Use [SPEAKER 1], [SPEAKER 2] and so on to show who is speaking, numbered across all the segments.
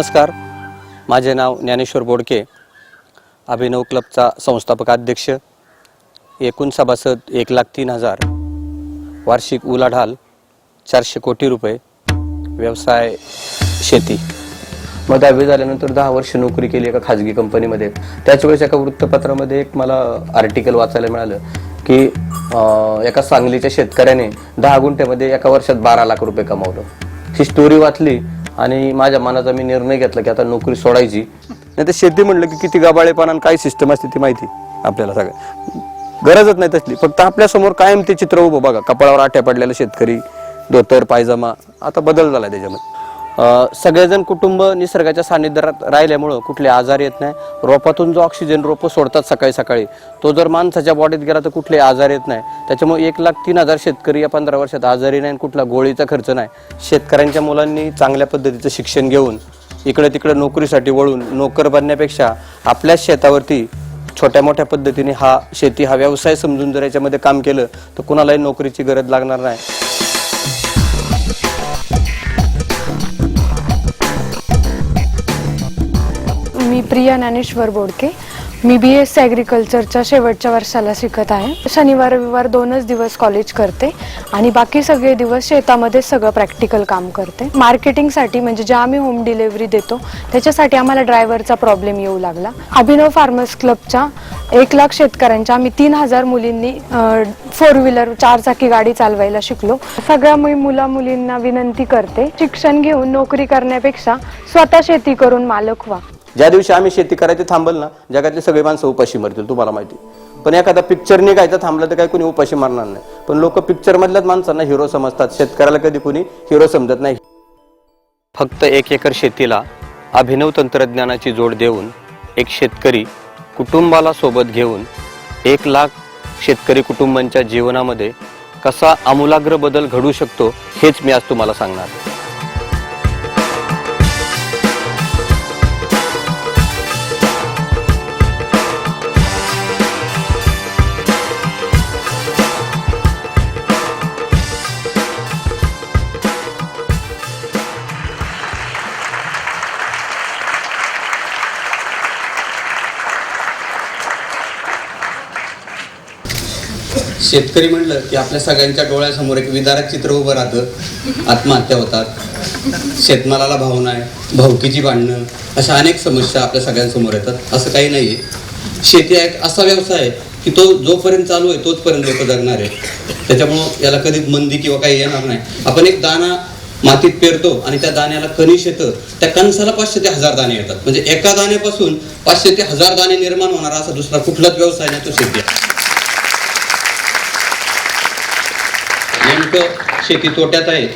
[SPEAKER 1] नमस्कार. माझे नाव ज्ञानेश्वर बोडके. अभिनव क्लबचा संस्थापक अध्यक्ष एकूण सभासद एक लाख तीन हजार. वार्षिक उलाढाल चारशे कोटी रुपये. व्यवसाय शेती. मग दहावी झाल्यानंतर दहा वर्ष नोकरी केली एका खाजगी कंपनीमध्ये. त्याच वेळेस एका वृत्तपत्रामध्ये एक मला आर्टिकल वाचायला मिळालं की एका सांगलीच्या शेतकऱ्याने दहा गुंठ्यामध्ये एका वर्षात बारा लाख रुपये कमावलं. ही स्टोरी वाचली आणि माझ्या मनाचा मी निर्णय घेतला की आता नोकरी सोडायची. नाही तर शेती म्हणलं की किती गबाळेपणा आणि काय सिस्टम असते ती माहिती आपल्याला सगळं. गरजच नाही तसली. फक्त आपल्यासमोर कायम ते चित्र उभं बघा. कपाळावर आठ्या पडलेला शेतकरी धोतर पायजमा. आता बदल झाला त्याच्यामध्ये. सगळेजण कुटुंब निसर्गाच्या सानिध्यात राहिल्यामुळं कुठले आजार येत नाही. रोपातून जो ऑक्सिजन रोपं सोडतात सकाळी सकाळी तो जर माणसाच्या बॉडीत गेला तर कुठले आजार येत नाही. त्याच्यामुळे एक लाख तीन हजार शेतकरी या पंधरा वर्षात आजारी नाही आणि कुठला गोळीचा खर्च नाही. शेतकऱ्यांच्या मुलांनी चांगल्या पद्धतीचं शिक्षण घेऊन इकडे तिकडे नोकरीसाठी वळून नोकर बनण्यापेक्षा आपल्याच शेतावरती छोट्या मोठ्या पद्धतीने हा शेती हा व्यवसाय समजून जर याच्यामध्ये काम केलं तर कुणालाही नोकरीची गरज लागणार नाही.
[SPEAKER 2] मी प्रिया ज्ञानेश्वर बोडके. मी बी एस ॲग्रिकल्चरच्या शेवटच्या वर्षाला शिकत आहे. शनिवार रविवार दोनच दिवस कॉलेज करते आणि बाकी सगळे दिवस शेतामध्ये सगळं प्रॅक्टिकल काम करते. मार्केटिंगसाठी म्हणजे ज्या आम्ही होम डिलेवरी देतो त्याच्यासाठी आम्हाला ड्रायव्हरचा प्रॉब्लेम येऊ लागला. अभिनव फार्मर्स क्लबच्या एक लाख शेतकऱ्यांच्या आम्ही तीन हजार मुलींनी फोर व्हीलर चारचाकी गाडी चालवायला शिकलो. सगळ्या मी मुला मुलींना विनंती करते शिक्षण घेऊन नोकरी करण्यापेक्षा स्वतः शेती करून मालक व्हा.
[SPEAKER 1] ज्या दिवशी आम्ही शेती करायची थांबल ना जगातली सगळी माणसं उपाशी मरतील तुम्हाला माहिती. पण एखादा पिक्चर निघायचं थांबलं तर काही कोणी उपाशी मारणार नाही. पण लोक पिक्चर मधल्याच माणसांना हिरो समजतात. शेतकऱ्याला कधी कोणी हिरो समजत नाही. फक्त एक एकर शेतीला अभिनव तंत्रज्ञानाची जोड देऊन एक शेतकरी कुटुंबाला सोबत घेऊन एक लाख शेतकरी कुटुंबांच्या जीवनामध्ये कसा आमूलाग्र बदल घडू शकतो हेच मी आज तुम्हाला सांगणार शेतकरी म्हणलं की आपल्या सगळ्यांच्या डोळ्यासमोर एक विदारक चित्र उभं राहतं. आत्महत्या होतात. शेतमालाला भाव नाही भावकीची भांडणं अशा अनेक समस्या आपल्या सगळ्यांसमोर येतात. असं काही नाही आहे शेती हा एक असा व्यवसाय आहे की तो जोपर्यंत चालू आहे तोचपर्यंत लोक जगणार आहे त्याच्यामुळं याला कधीच मंदी किंवा काही येणार नाही. आपण एक दाना मातीत पेरतो आणि त्या दाण्याला कणीस येतं. त्या कणसाला पाचशे ते हजार दाणे येतात. म्हणजे एका दाण्यापासून पाचशे ते हजार दाणे निर्माण होणारा असा दुसरा कुठलाच व्यवसाय नाही तो शेती आहे. नेमकं शेती तोट्यात आहे.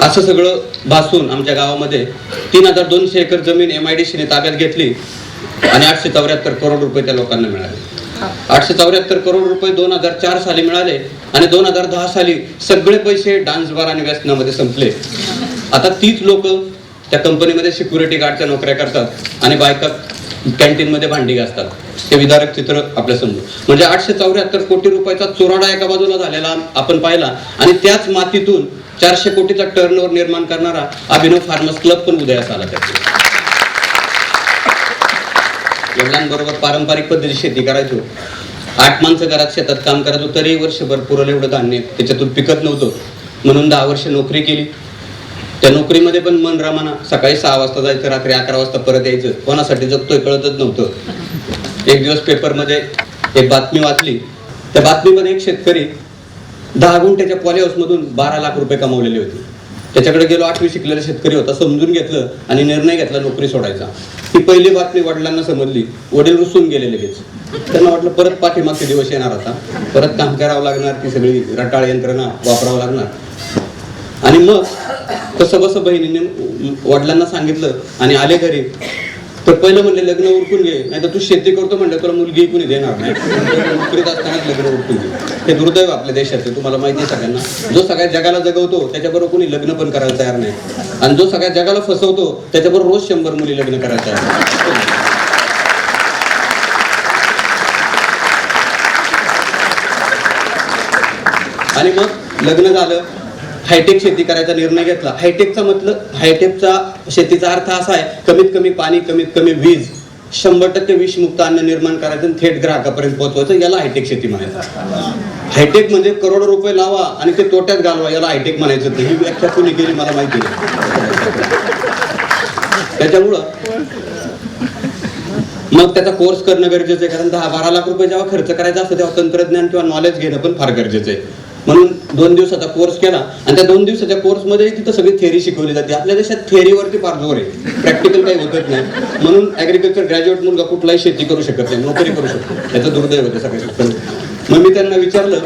[SPEAKER 1] असं सगळं भासून आमच्या गावामध्ये तीन हजार दोनशे एकर जमीन एम आय डी सीने ताब्यात घेतली आणि आठशे चौऱ्याहत्तर करोड रुपये त्या लोकांना मिळाले. आठशे चौऱ्याहत्तर करोड रुपये दोन हजार चार साली मिळाले आणि दोन हजार दहा साली सगळे पैसे डान्स बार आणि व्यसनामध्ये संपले. आता तीच लोक त्या कंपनीमध्ये सिक्युरिटी गार्डच्या नोकऱ्या करतात आणि बायका कॅन्टीन मध्ये भांडी घासतात. हे विदारक चित्र आपल्यासमोर. म्हणजे आठशे चौऱ्याहत्तर कोटी रुपयाचा चोराडा एका बाजूला झालेला आपण पाहिला आणि त्याच मातीतून चारशे कोटीचा टर्नओव्हर निर्माण करणारा अभिनव फार्मर्स क्लब पण उदयास आला त्याच्या वडिलांबरोबर पारंपरिक पद्धती शेती करायचो. आठ माणसं घरात शेतात काम करायचो तरी वर्षभर पुरलं एवढं धान्य त्याच्यातून पिकत नव्हतं. म्हणून दहा वर्ष नोकरी केली. त्या नोकरीमध्ये पण मन रमाना. सकाळी सहा वाजता जायचं रात्री अकरा वाजता परत यायचं. कोणासाठी जगतोय कळतच नव्हतं. एक दिवस पेपरमध्ये एक बातमी वाचली. त्या बातमीमध्ये एक शेतकरी दहा गुंठ्याच्या पॉली मधून बारा लाख रुपये कमावलेले होते. त्याच्याकडे गेलो आठवी शिकलेला शेतकरी होता समजून घेतलं आणि निर्णय घेतला नोकरी सोडायचा. ही पहिली बातमी वडिलांना समजली. वडील रुसून गेले लगेच. त्यांना वाटलं परत पाठीमागचे दिवस येणार आता. परत काम करावं लागणार ती सगळी रटाळ यंत्रणा वापरावं लागणार. आणि मग कसं बसं बहिणीने वडिलांना सांगितलं आणि आले घरी. तर पहिलं म्हणले लग्न उरकून घे नाही तर तू शेती करतो म्हणलं तुला मुलगी कुणी देणार नाही. नोकरीत असतानाच लग्न उरकून घे. हे दुर्दैव आपल्या देशाचे तुम्हाला माहिती आहे सगळ्यांना. जो सगळ्या जगाला जगवतो त्याच्याबरोबर कोणी लग्न पण करायला तयार नाही. आणि जो सगळ्या जगाला फसवतो त्याच्याबरोबर रोज शंभर मुली लग्न करायला तयार आणि मग लग्न झालं. हायटेक शेती करायचा निर्णय घेतला. हायटेकचा मतलब हायटेकचा शेतीचा अर्थ असा आहे कमीत कमी पाणी कमीत कमी वीज शंभर टक्के विषमुक्त अन्न निर्माण करायचं आणि थेट ग्राहकापर्यंत पोहोचवायचं याला हायटेक शेती म्हणायचं. हायटेक म्हणजे करोडो रुपये लावा आणि ते तोट्यात घालवा याला हायटेक म्हणायचं ही व्याख्या कोणी केली मला माहिती नाही. त्याच्यामुळं मग त्याचा कोर्स करणं गरजेचं आहे कारण दहा बारा लाख रुपये जेव्हा खर्च करायचा असतो तेव्हा तंत्रज्ञान किंवा नॉलेज घेणं पण फार गरजेचं आहे. म्हणून दोन दिवसाचा कोर्स केला. आणि त्या दोन दिवसाच्या कोर्समध्ये तिथं सगळी थेअरी शिकवली जाते. आपल्या देशात थेअरीवरती फार जोर आहे. प्रॅक्टिकल काही होतच नाही. म्हणून ॲग्रिकल्चर ग्रॅज्युएट मुलगा कुठलाही शेती करू शकत नाही. नोकरी करू शकतो. त्याचं दुर्दैव होतं सगळे शिक्षण मग मी त्यांना विचारलं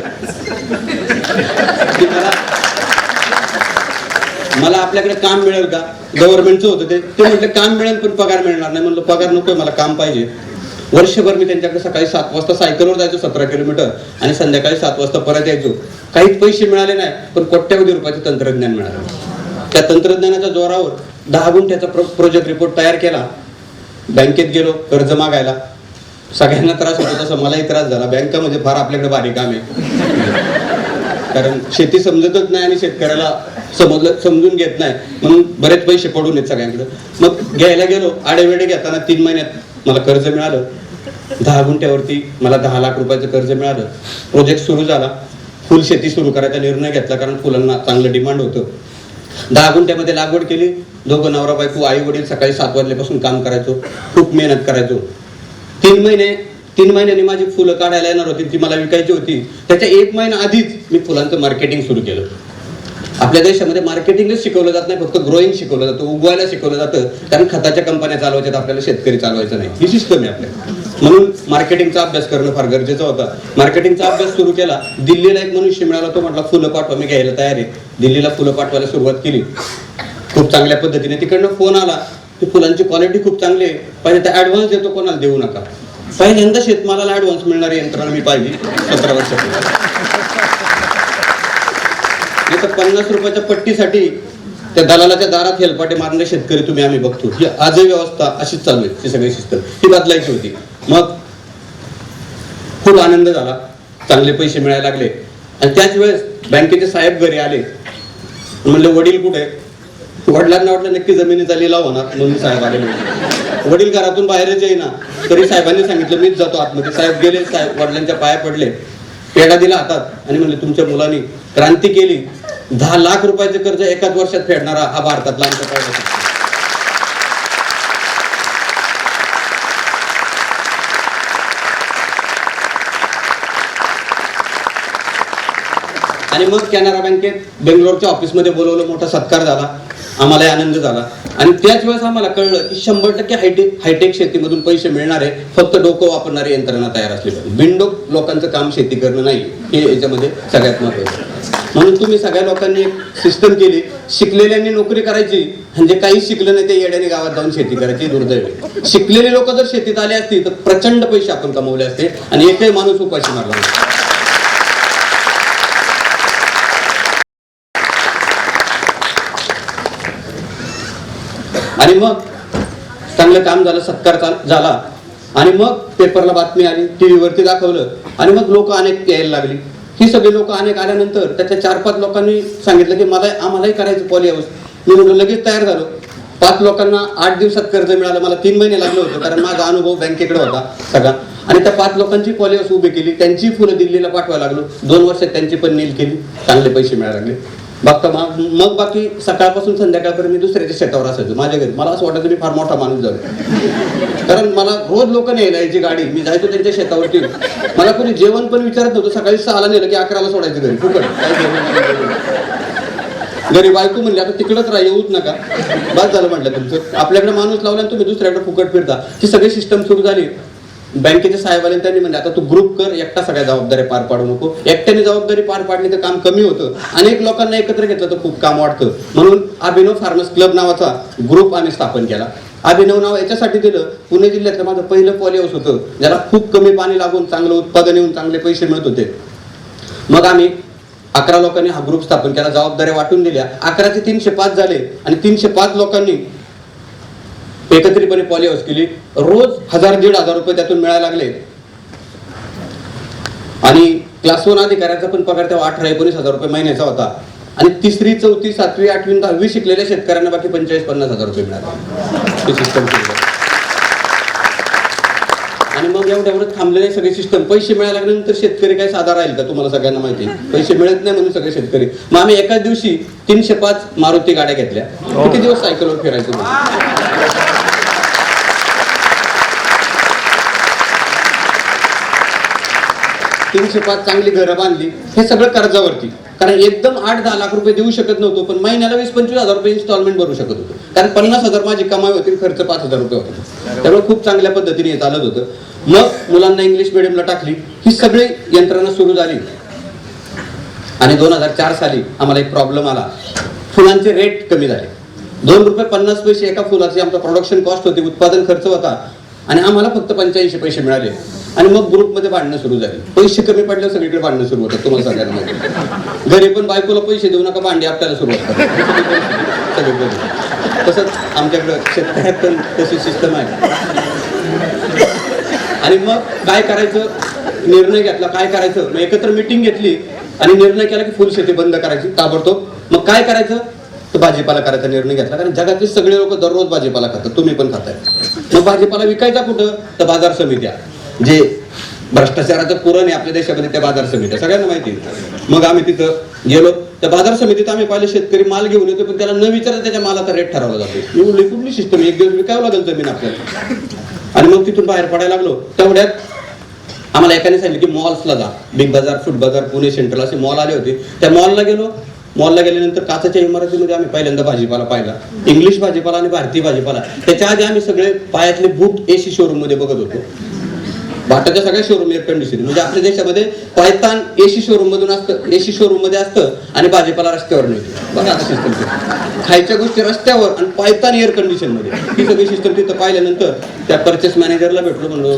[SPEAKER 1] की मला मला आपल्याकडे काम मिळेल का? गव्हर्नमेंटचं होतं ते. ते म्हटलं काम मिळेल पण पगार मिळणार नाही. म्हणलं पगार नको मला काम पाहिजे. वर्षभर मी त्यांच्याकडे सकाळी सात वाजता सायकलवर जायचो सतरा किलोमीटर आणि संध्याकाळी सात वाजता परत यायचो. काहीच पैसे मिळाले नाही पण कोट्यावधी रुपयाचं तंत्रज्ञान मिळालं. त्या तंत्रज्ञानाच्या जोरावर दहा गुंठ्याचा प्रोजेक्ट रिपोर्ट तयार केला. बँकेत गेलो कर्ज मागायला. सगळ्यांना त्रास होतो तसं मलाही त्रास झाला. बँका म्हणजे फार आपल्याकडे भारी काम आहे. कारण शेती समजतच नाही आणि शेतकऱ्याला समजलं समजून घेत नाही. म्हणून बरेच पैसे पडून येत सगळ्यांकडे. मग घ्यायला गेलो आडेवेडे घेताना तीन महिन्यात मला कर्ज मिळालं. दहा गुंठ्यावरती मला दहा लाख रुपयाचं कर्ज मिळालं. प्रोजेक्ट सुरू झाला. फुल शेती सुरू करायचा निर्णय घेतला कारण फुलांना चांगलं डिमांड होतं. दहा गुंठ्यामध्ये लागवड केली. दोघं नवरा बायको आई वडील सकाळी सात वाजल्यापासून काम करायचो. खूप मेहनत करायचो. तीन महिने तीन महिन्यांनी माझी फुलं काढायला येणार होती. ती मला विकायची होती. त्याच्या एक महिना आधीच मी फुलांचं मार्केटिंग सुरू केलं. आपल्या देशामध्ये मार्केटिंगच शिकवलं जात नाही फक्त ग्रोईंग शिकवलं जातं उगवायला शिकवलं जातं. कारण खताच्या कंपन्या चालवायच्यात आपल्याला शेतकरी चालवायचं नाही. ही सिस्टम आहे आपल्या. म्हणून मार्केटिंगचा अभ्यास करणं फार गरजेचं होता. मार्केटिंगचा अभ्यास सुरू केला दिल्लीला एक मनुष्य मिळाला तो म्हटला फुलं पाठवा मी घ्यायला तयार आहे. दिल्लीला फुलं पाठवायला सुरुवात केली. खूप चांगल्या पद्धतीने तिकडनं फोन आला. की फुलांची क्वालिटी खूप चांगली आहे. पाहिजे तर ऍडव्हान्स देतो कोणाला देऊ नका. पहिल्यांदा शेतमालाला ऍडव्हान्स मिळणारी यंत्रणा मी पाहिली सतरा वर्षापूर्वी. नाही तर पन्नास रुपयाच्या पट्टीसाठी त्या दलालाच्या दारात हेलपाटे मारणारे शेतकरी तुम्ही आम्ही बघतो. ही आजही व्यवस्था अशीच चालू आहे ती सगळी शिस्त ही बदलायची होती. मग खूप आनंद झाला. चांगले पैसे मिळायला लागले. आणि त्याच वेळेस बँकेचे साहेब घरी आले. म्हणले वडील कुठे? वडिलांना वाटलं नक्की जमिनीचा लिलाव होणार म्हणून साहेब आले वडील घरातून बाहेरच येईना. तरी साहेबांनी सांगितलं मीच जातो आतमध्ये. साहेब गेले साहेब वडिलांच्या पाया पडले. पेढा दिला हातात आणि म्हणले तुमच्या मुलांनी क्रांती केली. दहा लाख रुपयाचं कर्ज एकाच वर्षात फेडणारा हा भारतातला आमचा पहिला आणि मग कॅनरा बँकेत बेंगलोरच्या ऑफिसमध्ये बोलवलं मोठा सत्कार झाला. आम्हालाही आनंद झाला. आणि त्याच वेळेस आम्हाला कळलं की शंभर टक्के हायटेक हायटेक शेतीमधून पैसे मिळणारे फक्त डोकं वापरणारी यंत्रणा तयार असली बिनडोक लोकांचं काम शेती करणं नाही. हे याच्यामध्ये सगळ्यात महत्वाचं म्हणून तुम्ही सगळ्या लोकांनी एक सिस्टम केली. शिकलेल्यांनी नोकरी करायची. म्हणजे काही शिकलं नाही ते येड्याने गावात जाऊन शेती करायची दुर्दैव शिकलेले लोक जर शेतीत आले असतील तर प्रचंड पैसे आपण कमवले असते आणि एकही माणूस उपाशी मारला आणि मग चांगलं काम झालं सत्कार झाला. आणि मग पेपरला बातमी आली टीव्ही वरती दाखवलं. आणि मग लोक अनेक यायला लागली. ही सगळी लोक अनेक आल्यानंतर त्याच्या चार पाच लोकांनी सांगितलं की मला आम्हालाही करायचं पॉली हाऊस मी म्हणलं लगेच तयार झालो. पाच लोकांना आठ दिवसात कर्ज मिळालं. मला तीन महिने लागले होते कारण माझा अनुभव बँकेकडे होता सगळा. आणि त्या पाच लोकांची पॉली हाऊस उभी केली. त्यांची फुलं दिल्लीला पाठवायला लागलो. दोन वर्षात त्यांची पण नील केली. चांगले पैसे मिळायला लागले. बघता मग मग बाकी सकाळपासून संध्याकाळपर्यंत मी दुसऱ्याच्या शेतावर असायचो. माझ्या घरी. मला असं वाटायचं मी फार मोठा माणूस झालो कारण मला रोज लोक न्यायला यायची गाडी. मी जायचो त्यांच्या शेतावरती मला कोणी जेवण पण विचारत नव्हतं. सकाळी सहाला नेलं की अकराला सोडायचं घरी. फुकट. घरी बायको म्हणले आता तिकडंच राहा येऊच नका. बस झालं म्हटलं तुमचं. आपल्याकडे माणूस लावला आणि तुम्ही दुसऱ्याकडे फुकट फिरता. ही सगळी सिस्टम सुरू झाली. बँकेच्या साहेब त्यांनी म्हणजे आता तू ग्रुप कर एकटा सगळ्या जबाबदारी पार पाडू नको. एकट्याने जबाबदारी पार पाडली तर काम कमी होतं. अनेक लोकांना एकत्र घेतलं तर खूप काम वाटतं. म्हणून अभिनव फार्मर्स क्लब नावाचा ग्रुप आम्ही स्थापन केला. अभिनव नाव याच्यासाठी दिलं पुणे जिल्ह्यातलं माझं पहिलं पॉलिहाऊस होतं ज्याला खूप कमी पाणी लागून चांगलं उत्पादन येऊन चांगले पैसे मिळत होते. मग आम्ही अकरा लोकांनी हा ग्रुप स्थापन केला जबाबदाऱ्या वाटून दिल्या. अकराचे तीनशे पाच झाले आणि तीनशे पाच लोकांनी एकत्रितपणे पॉली हाऊस केली. रोज हजार दीड हजार रुपये त्यातून मिळायला लागले. आणि क्लास वन अधिकाऱ्याचा पण पगार तेव्हा अठरा एकोणीस हजार रुपये महिन्याचा होता. आणि तिसरी चौथी सातवी आठवी दहावी शिकलेल्या शेतकऱ्यांना बाकी पंचेचाळीस पन्नास हजार रुपये मिळाले. सिस्टम आणि मग एवढ्या एवढं थांबलेले सगळे सिस्टम पैसे मिळायला लागल्यानंतर शेतकरी काय साधा राहील का तुम्हाला सगळ्यांना माहिती? पैसे मिळत नाही म्हणून सगळे शेतकरी. मग आम्ही एकाच दिवशी तीनशे पाच मारुती गाड्या घेतल्या. किती दिवस सायकलवर फिरायचो? तीनशे पाच चांगली घरं बांधली हे सगळं कर्जावरती. कारण एकदम आठ दहा लाख रुपये देऊ शकत नव्हतो पण महिन्याला वीस पंचवीस हजार रुपये इन्स्टॉलमेंट भरू शकत होतो. कारण पन्नास हजार माझी कमाई होती खर्च पाच हजार रुपये होता. त्यामुळे खूप चांगल्या पद्धतीने चालत होतं. मग मुलांना इंग्लिश मिडियमला टाकली. ही सगळी यंत्रणा सुरू झाली. आणि दोन हजार चार साली आम्हाला एक प्रॉब्लेम आला. फुलांचे रेट कमी झाले. दोन रुपये पन्नास पैसे एका फुलाचे आमचा प्रोडक्शन कॉस्ट होती उत्पादन खर्च होता. आणि आम्हाला फक्त पंच्याऐंशी पैसे मिळाले. आणि मग ग्रुपमध्ये भांडणं सुरू झाली. पैसे कमी पडल्यावर सगळीकडे भांडणं सुरू होतात तुम्हाला सगळ्यांना घरी पण बायकोला पैसे देऊ नका भांडी आपल्याला सुरू होतात. सगळीकडे. तसंच आमच्याकडं शेतकऱ्यात पण तशी सिस्टम आहे. आणि मग काय करायचं? निर्णय घेतला. काय करायचं? मग एकत्र मिटिंग घेतली आणि निर्णय केला की फुल शेती बंद करायची ताबडतोब. मग काय करायचं? तर भाजीपाला करायचा निर्णय घेतला. कारण जगातले सगळे लोक दररोज भाजीपाला खातात. तुम्ही पण खाताय. मग भाजीपाला विकायचा कुठं? तर बाजार समित्या. जे भ्रष्टाचाराचं पुरण आहे आपल्या देशामध्ये त्या बाजार समित्या सगळ्यांना माहिती मग आम्ही तिथं गेलो त्या बाजार समितीत आम्ही पाहिले शेतकरी माल घेऊन येतो पण त्याला न विचारता त्याच्या मालाचा रेट ठरवला जातो. एवढी कुठली सिस्टम एक दिवस विकावं लागेल जमीन आपल्याला. आणि मग तिथून बाहेर पडायला लागलो. तेवढ्यात आम्हाला एकाने सांगितलं की मॉल्सला जा. बिग बाजार फूड बाजार पुणे सेंट्रल असे मॉल आले होते. त्या मॉलला गेलो. मॉलला गेल्यानंतर काचाच्या इमारतीमध्ये आम्ही पहिल्यांदा भाजीपाला पाहिला. इंग्लिश भाजीपाला आणि भारतीय भाजीपाला. त्याच्या आधी आम्ही सगळे पायातले बूट एसी शोरूममध्ये बघत होतो. बाटाच्या सगळ्या शोरूम एअर कंडिशन म्हणजे आपल्या देशामध्ये पायतान एसी शोरूम मधून असतं एसी शोरूममध्ये असतं आणि भाजीपाला रस्त्यावर मिळतो बघा आता सिस्टम खायच्या गोष्टी रस्त्यावर आणि पायतान एअर कंडिशनमध्ये. ही सगळी सिस्टम तिथं पाहिल्यानंतर त्या परचेस मॅनेजरला भेटलो म्हणलो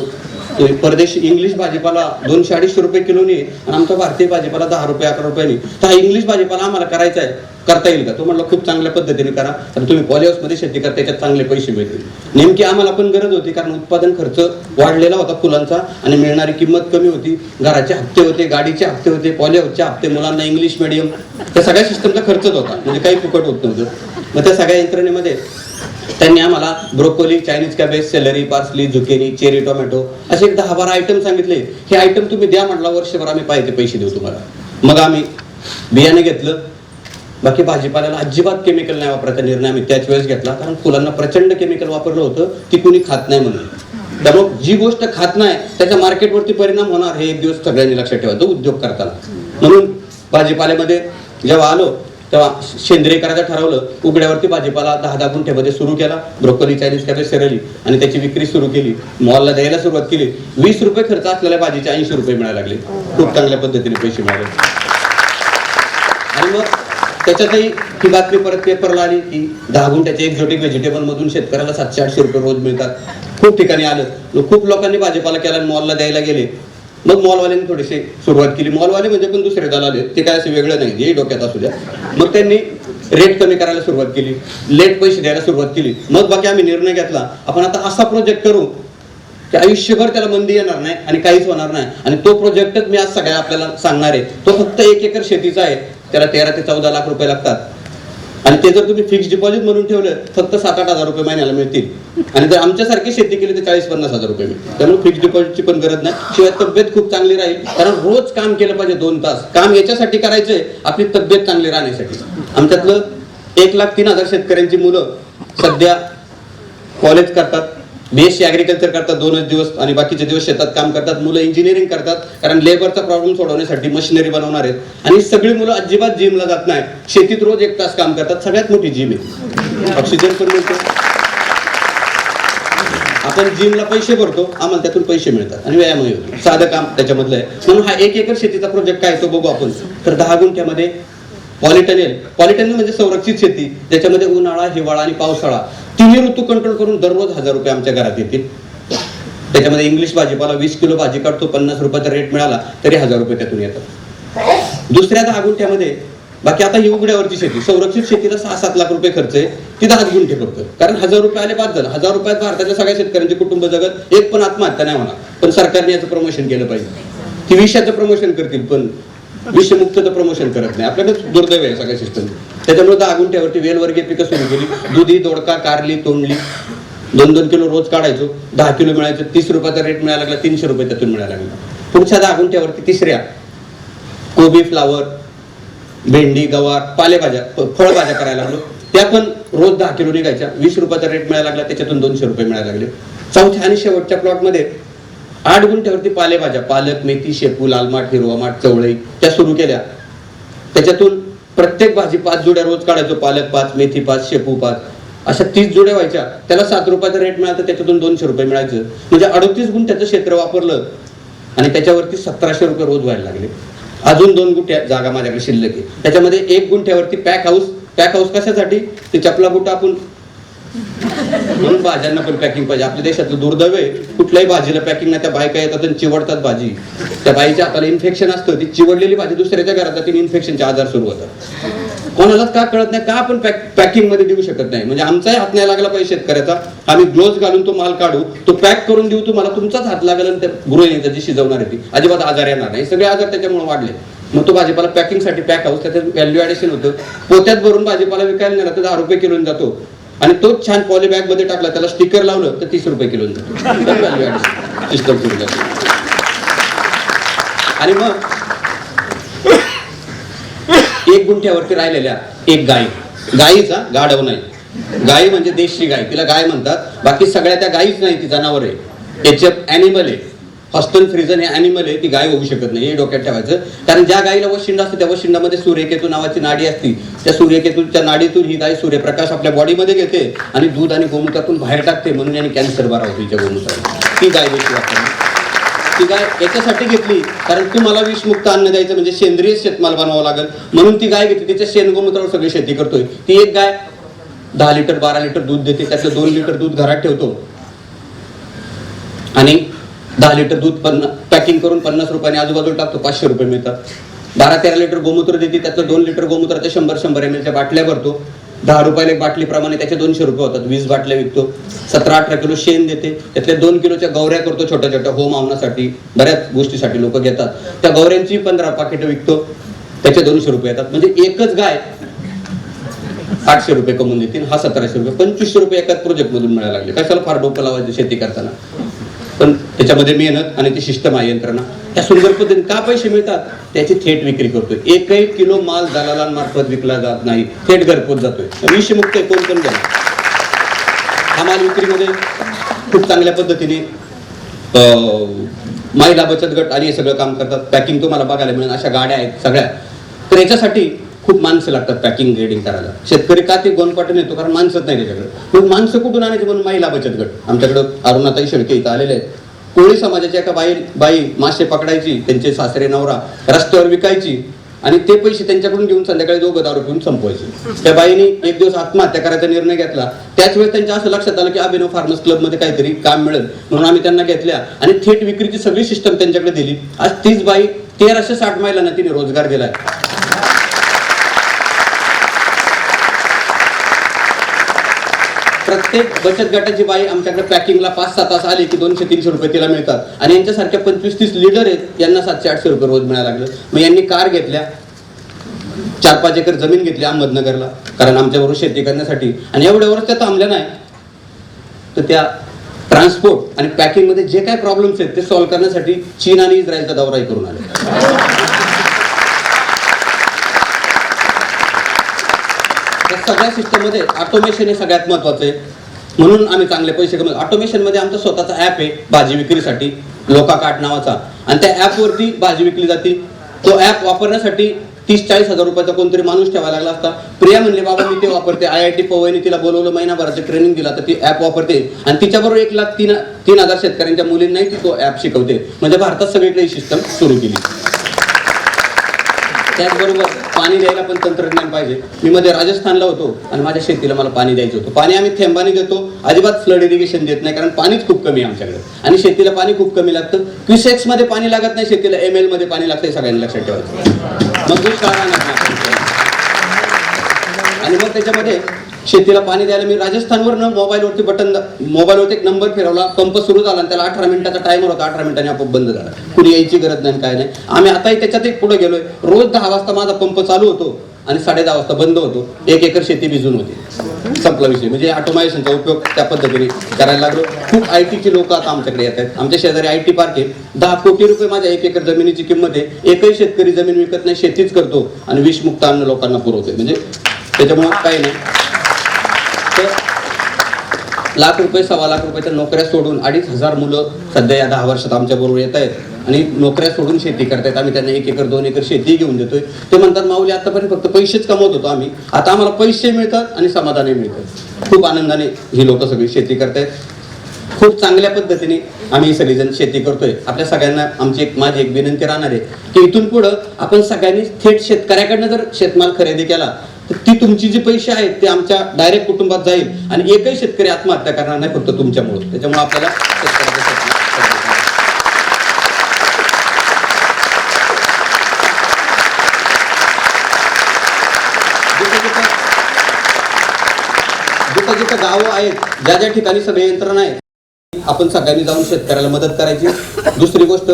[SPEAKER 1] परदेशी इंग्लिश भाजीपाला दोनशे अडीचशे रुपये किलोनी आणि आमचा भारतीय भाजीपाला दहा रुपये अकरा रुपयांनी तर हा इंग्लिश भाजीपाला आम्हाला करायचा आहे. करता येईल का? तो म्हटलं खूप चांगल्या पद्धतीने करा. आणि तुम्ही पॉलिहाऊसमध्ये शेती करता त्याच्यात चांगले पैसे मिळतील. नेमकी आम्हाला पण गरज होती कारण उत्पादन खर्च वाढलेला होता फुलांचा आणि मिळणारी किंमत कमी होती. घराचे हप्ते होते गाडीचे हप्ते होते पॉलिहाऊसचे हप्ते मुलांना इंग्लिश मिडियम त्या सगळ्या सिस्टमचा खर्चच होता. म्हणजे काही फुकट होत नव्हतं. मग त्या सगळ्या यंत्रणेमध्ये त्यांनी आम्हाला broccoli Chinese cabbage celery parsley zucchini cherry tomato असे एक दहा बारा आयटम सांगितले. हे आयटम तुम्ही द्या म्हटला वर्षभर आम्ही पाहिजे पैसे देऊ तुम्हाला. मग आम्ही बियाणे घेतलं. बाकी भाजीपाल्याला अजिबात केमिकल नाही वापरायचा निर्णय आम्ही त्याच वेळेस घेतला. कारण फुलांना प्रचंड केमिकल वापरलं होतं. ती कुणी खात नाही म्हणून. त्यामुळे जी गोष्ट खात नाही त्याच्या मार्केटवरती परिणाम होणार हे एक दिवस सगळ्यांनी लक्षात ठेवायचं उद्योग करताना. म्हणून भाजीपाल्यामध्ये जेव्हा आलो तेव्हा सेंद्रिय करायचं ठरवलं उघड्यावरती भाजीपाला दहा दहा गुंठ्यामध्ये सुरू केला ब्रोकोली चायनीज कॅबेज सेरली आणि त्याची विक्री सुरू केली. मॉलला द्यायला सुरुवात केली. वीस रुपये खर्च असलेल्या भाजीचे ऐंशी रुपये मिळायला लागले. खूप चांगल्या पद्धतीने पैसे मिळाले. आणि मग त्याच्यातही ही बातमी परत पेपरला आली की दहा गुंठ्याचे एक्झोटिक व्हेजिटेबल मधून शेतकऱ्याला सातशे आठशे रुपये रोज मिळतात. खूप ठिकाणी आलं. मग खूप लोकांनी भाजीपाला केला आणि मॉलला द्यायला गेले. मग मॉलवाल्यांनी थोडीशी सुरुवात केली. मॉलवाले म्हणजे पण दुसरे दलाल ते काय असे वेगळं नाही. हे डोक्यात असू द्या. मग त्यांनी रेट कमी करायला सुरुवात केली. लेट पैसे द्यायला सुरुवात केली. मग बाकी आम्ही निर्णय घेतला. आपण आता असा प्रोजेक्ट करू की आयुष्यभर त्याला मंदी येणार नाही आणि काहीच होणार नाही. आणि तो प्रोजेक्टच मी आज सगळ्या आपल्याला सांगणार आहे. तो फक्त एक एकर शेतीचा आहे. त्याला तेरा ते चौदा लाख रुपये लागतात. आणि ते जर तुम्ही फिक्स डिपॉझिट म्हणून ठेवलं फक्त सात आठ हजार रुपये महिन्याला मिळतील. आणि जर आमच्यासारखी शेती केली तर चाळीस पन्नास हजार रुपये मिळतील. त्यामुळे फिक्स डिपॉझिटची पण गरज नाही. शिवाय तब्येत खूप चांगली राहील. कारण रोज काम केलं पाहिजे दोन तास. काम याच्यासाठी करायचंय आपली तब्येत चांगली राहण्यासाठी. आमच्यातलं एक लाख तीन हजार शेतकऱ्यांची मुलं सध्या कॉलेज करतात. मेस ॲग्रिकल्चर करतात दोनच दिवस आणि बाकीचे दिवस शेतात काम करतात मुलं इंजिनिअरिंग करतात कारण लेबरचा प्रॉब्लेम सोडवण्यासाठी मशिनरी बनवणार आहेत. आणि सगळी मुलं अजिबात जिमला जात नाही. शेतीत रोज एक तास काम करतात. सगळ्यात मोठी जिम आहे. ऑक्सिजन पण मिळतो. आपण जिमला पैसे भरतो. आम्हाला त्यातून पैसे मिळतात. आणि व्यायामही होतो. साधं काम त्याच्यामधलं आहे. म्हणून हा एक एकर शेतीचा प्रोजेक्ट काय तो बघू आपण. तर दहा गुंठ्यामध्ये पॉलिटनेल पॉलिटनेल म्हणजे संरक्षित शेती. ज्याच्यामध्ये उन्हाळा हिवाळा आणि पावसाळा. तिन्ही ऋतू कंट्रोल करून दररोज हजार रुपये आमच्या घरात येतील. त्याच्यामध्ये इंग्लिश भाजीपाला वीस किलो भाजी काढतो पन्नास रुपयाचा रेट मिळाला तरी हजार रुपये त्यातून येतात. दुसऱ्या दहा गुंठ्यामध्ये बाकी आता ही उघड्यावरची शेती संरक्षित शेतीला सहा सात लाख रुपये खर्च आहे ती दहा गुंठे फक्त. कारण हजार रुपये आले पाच झालं. हजार रुपयात भारताच्या सगळ्या शेतकऱ्यांचे कुटुंब जगत एक पण आत्महत्या नाही होणार. पण सरकारने याचं प्रमोशन केलं पाहिजे. ती विषयाचं प्रमोशन करतील पण विषमुक्तचं प्रमोशन करत नाही. आपल्याकडे दुर्दैव आहे सगळ्या सिस्टम त्याच्यामुळे दहा गुंठ्यावरती वेलवर्गीय पिकं सुरू केली. दुधी दोडका कारली तोंडली. दोन दोन किलो रोज काढायचो. दहा किलो मिळायचं. तीस रुपयाचा रेट मिळायला लागला. तीनशे रुपये त्यातून मिळायला लागला. पुढच्या दहा गुंठ्यावरती तिसऱ्या. कोबी फ्लावर भेंडी गवार पालेभाज्या फळभाज्या करायला लागलो. त्या पण रोज दहा किलो निघायच्या. वीस रुपयाचा रेट मिळायला लागला. त्याच्यातून दोनशे रुपये मिळायला लागले. चौथ्या आणि शेवटच्या प्लॉटमध्ये आठ गुंठ्यावरती पालेभाज्या पालक मेथी शेपू लालमाठ हिरवा माठ चवळई त्या सुरू केल्या. त्याच्यातून प्रत्येक भाजी पाच जुड्या रोज काढायचो. पालक पाच मेथी पाच शेपू पाच. अशा तीस जुड्या व्हायच्या. त्याला सात रुपयाचा रेट मिळाला त्याच्यातून दोनशे रुपये मिळायचं. म्हणजे अडतीस गुंठ्याचं क्षेत्र वापरलं आणि त्याच्यावरती सतराशे रुपये रोज व्हायला लागले. अजून दोन गुंठ्या जागा माझ्याकडे शिल्लक आहे. त्याच्यामध्ये एक गुंठ्यावरती पॅक हाऊस पॅक हाऊस कशासाठी? ते चपला बुटा आपण म्हणून भाज्यांना पण पॅकिंग पाहिजे. आपल्या देशातलं दुर्दैव आहे कुठल्याही भाजीला पॅकिंग नाही त्या बायका येतात आणि चिवडतात भाजी. त्या बाईच्या हाताला इन्फेक्शन असतं ती चिवडलेली भाजी दुसऱ्याच्या घरात जाते इन्फेक्शनचे आजार सुरू होतात. कोणालाच का कळत नाही का आपण पॅकिंगमध्ये देऊ शकत नाही? म्हणजे आमचाही हात नाही लागला पाहिजे शेतकऱ्याचा. आम्ही ग्लोव्ह घालून तो माल काढू तो पॅक करून देऊ तुम्हाला तुमचाच हात लागला आणि त्या गृहिणी त्याची शिजवणार आहे ती. अजिबात आजार येणार नाही. सगळे आजार त्याच्यामुळे वाढले मग तो भाजीपाला पॅकिंगसाठी पॅक हाऊस त्याचं व्हॅल्यू ॲडिशन होतं. पोत्यात भरून भाजीपाला विकायला नेला तर दहा रुपये किलोने जातो. आणि तोच छान पॉली बॅगमध्ये टाकला त्याला स्टिकर लावलं तर तीस रुपये किलो सिस्टम सुरू आणि मग एक गुंठ्यावरती राहिलेल्या एक गाय गाईचा गाढव नाही. गाई म्हणजे देशी गाय तिला गाय म्हणतात. बाकी सगळ्या त्या गाईच नाही ती जनावर आहे. त्याचे अॅनिमल आहे. हॉस्टन फ्रिजन हे अॅनिमल आहे ती गाय होऊ शकत नाही हे डोक्यात ठेवायचं. कारण ज्या गाईला वशिंड असतं त्या वशिंडामध्ये सूर्यकेतू नावाची नाडी असती. त्या सूर्यकेतूच्या नाडीतून ही गाय सूर्यप्रकाश आपल्या बॉडीमध्ये घेते आणि दूध आणि गोमूत्रातून बाहेर टाकते म्हणून याने कॅन्सर बरा होतो तिच्या गोमूत्रात ती गाय देखील वापरली. ती गाय याच्यासाठी घेतली कारण तुम्हाला विषमुक्त अन्न द्यायचं म्हणजे सेंद्रिय शेतमाल बनवावा लागेल. म्हणून ती गाय घेतली तिच्या शेणगोमूत्रावर सगळी शेती करतोय. ती एक गाय दहा लिटर बारा लिटर दूध देते त्यातलं दोन लिटर दूध घरात ठेवतो. आणि दहा लिटर दूध पन्ना पॅकिंग करून पन्नास रुपयाने आजूबाजूला टाकतो पाचशे रुपये मिळतात. बारा तेरा लिटर गोमूत्र देते त्यातलं दोन लिटर गोमूत्राच्या शंभर शंभर एम एलच्या बाटल्या भरतो. दहा रुपयाला एक बाटलीप्रमाणे त्याचे दोनशे रुपये होतात वीस बाटल्या विकतो. सतरा अठरा किलो शेण देते त्यातल्या दोन किलोच्या गौऱ्या करतो छोट्या छोट्या होम आवण्यासाठी बऱ्याच गोष्टीसाठी लोक घेतात. त्या गौऱ्यांची पंधरा पाकिटं विकतो त्याचे दोनशे रुपये येतात. म्हणजे एकच गाय आठशे रुपये कमवून देतील हा सतराशे रुपये पंचवीसशे रुपये एकाच प्रोजेक्ट मधून मिळायला लागले. कशाला फार डोकं लावायचं शेती करताना? पण त्याच्यामध्ये मेहनत आणि ती सिस्टम आहे यंत्रणा. त्या सुंदर पद्धतीने का पैसे मिळतात? त्याची थेट विक्री करतोय. एकही किलो माल दलालांमार्फत विकला जात नाही. थेट घरपोच जातोय. विषमुक्त आहे, कोण पण घ्या हा माल विक्रीमध्ये खूप चांगल्या पद्धतीने अं, महिला बचत गट आणि हे सगळं काम करतात. पॅकिंग तुम्हाला बघायला मिळेल. अशा गाड्या आहेत सगळ्या. तर याच्यासाठी खूप माणसं लागतात पॅकिंग ग्रेडिंग करायला. शेतकरी का ते गोनपाटून येतो? कारण माणसंच नाही त्याच्याकडे. मग माणसं कुठून आणायचे म्हणून महिला बचत गट? आमच्याकडं अरुणाताई शेळके इथं आलेले आहेत. कोळी समाजाच्या एका बाई बाई मासे पकडायची त्यांचे सासरे नवरा रस्त्यावर विकायची आणि ते पैसे त्यांच्याकडून घेऊन संध्याकाळी दोघं दारू पिऊन संपवायचे. त्या बाईने एक दिवस आत्महत्या करायचा निर्णय घेतला. त्याच वेळेस त्यांच्या असं लक्षात आलं की अभिनव फार्मर्स क्लबमध्ये काहीतरी काम मिळेल म्हणून आम्ही त्यांना घेतल्या आणि थेट विक्रीची सगळी सिस्टम त्यांच्याकडे दिली. आज तीच बाई तेराशे साठ महिलांना तिने रोजगार दिलाय. प्रत्येक बचत गटाची बाई आमच्याकडे पॅकिंगला पाच सहा तास आली की दोनशे तीनशे रुपये तिला मिळतात. आणि यांच्यासारख्या पंचवीस तीस लीडर आहेत यांना सातशे आठशे रुपये रोज मिळायला लागलं. मग यांनी कार घेतल्या. चार पाच एकर जमीन घेतली अहमदनगरला कारण आमच्याबरोबर शेती करण्यासाठी. आणि एवढ्या वर्ष त्या थांबल्या नाही. तर त्या ट्रान्सपोर्ट आणि पॅकिंगमध्ये जे काय प्रॉब्लेम्स आहेत ते सॉल्व्ह करण्यासाठी चीन आणि इस्रायलचा दौराही करून आले. या सगळ्या सिस्टममध्ये ऑटोमेशन हे सगळ्यात महत्वाचं आहे. म्हणून आम्ही चांगले पैसे कमवतो. ऑटोमेशनमध्ये आमचा स्वतःचा ऍप आहे भाजी विक्रीसाठी लोका कार्ट नावाचा. आणि त्या ॲपवरती भाजी विकली जाते. तो ऍप वापरण्यासाठी तीस चाळीस हजार रुपयाचा कोणतरी माणूस ठेवायला लागला असता. प्रिया म्हणले बाबा मी ते वापरते. आय आय टी पवईने तिला बोलवलं महिनाभराचं ट्रेनिंग दिला तर ती ऍप वापरते. आणि तिच्याबरोबर एक लाख तीन तीन हजार शेतकऱ्यांच्या मुलींनाही ती तो ऍप शिकवते. म्हणजे भारतात सगळीकडे ही सिस्टम सुरू केली. त्याचबरोबर पाणी द्यायला पण तंत्रज्ञान पाहिजे. मी मध्ये राजस्थानला होतो आणि माझ्या शेतीला मला पाणी द्यायचं होतं. पाणी आम्ही थेंबाने देतो अजिबात फ्लड इरिगेशन देत नाही कारण पाणीच खूप कमी आहे आमच्याकडे. आणि शेतीला पाणी खूप कमी लागतं. क्युसेक्समध्ये पाणी लागत नाही शेतीला एम एलमध्ये पाणी लागतं हे सगळ्यांनी लक्षात ठेवायचं. मग दुष्काळ आणि मग त्याच्यामध्ये शेतीला पाणी द्यायला मी राजस्थानवरनं मोबाईलवरती बटन मोबाईलवरती एक नंबर फिरवला पंप सुरू झाला आणि त्याला अठरा मिनिटाचा टायमर होता. अठरा मिनिटांनी आपोआप बंद झाला. कुणी यायची गरज नाही काय नाही. आम्ही आताही त्याच्यात एक पुढे गेलोय. रोज दहा वाजता माझा पंप चालू होतो आणि साडे दहा वाजता बंद होतो. एक एकर शेती भिजून होती. संपला विषय. म्हणजे ऑटोमायझेशनचा उपयोग त्या पद्धतीने करायला लागलो. खूप आय टीची लोक आता आमच्याकडे येत आहेत. आमच्या शेजारी आय टी पार्क आहे. दहा कोटी रुपये माझ्या एक एकर जमिनीची किंमत आहे. एकही शेतकरी जमीन विकत नाही. शेतीच करतो आणि विषमुक्त अन्न लोकांना पुरवतोय. म्हणजे त्याच्यामुळे काही नाही. लाख रुपये सव्वा लाख रुपयाच्या नोकऱ्या सोडून अडीच हजार मुलं सध्या या दहा वर्षात आमच्या बरोबर येत आहेत. आणि नोकऱ्या सोडून शेती करतायत आम्ही त्यांना एक एकर दोन एकर शेती घेऊन देतोय. ते म्हणतात माऊली आतापर्यंत फक्त पैसेच कमवत होतो आम्ही. आता आम्हाला पैसे मिळतात आणि समाधानही मिळतं खूप आनंदाने ही लोक सगळी शेती करतायत खूप चांगल्या पद्धतीने आम्ही सगळेजण शेती करतोय. आपल्या सगळ्यांना आमची एक माझी एक विनंती राहणार आहे की इथून पुढं आपण सगळ्यांनी थेट शेतकऱ्याकडनं जर शेतमाल खरेदी केला ती तुमची जी पैसे आहेत ते आमच्या डायरेक्ट कुटुंबात जाईल आणि एकही शेतकरी आत्महत्या करणार नाही फक्त तुमच्यामुळे. त्याच्यामुळे आपल्याला जिथं जिथं गावं आहेत ज्या ज्या ठिकाणी सगळे यंत्रणा आहे आपण सगळ्यांनी जाऊन शेतकऱ्याला मदत करायची. दुसरी गोष्ट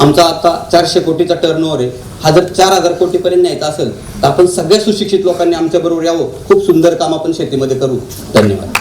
[SPEAKER 1] आमचा आता चारशे कोटीचा टर्न आहे. हा जर चार हजार कोटीपर्यंत न्यायचा असेल तर आपण सगळ्या सुशिक्षित लोकांनी आमच्याबरोबर यावं. खूप सुंदर काम आपण शेतीमध्ये करू. धन्यवाद.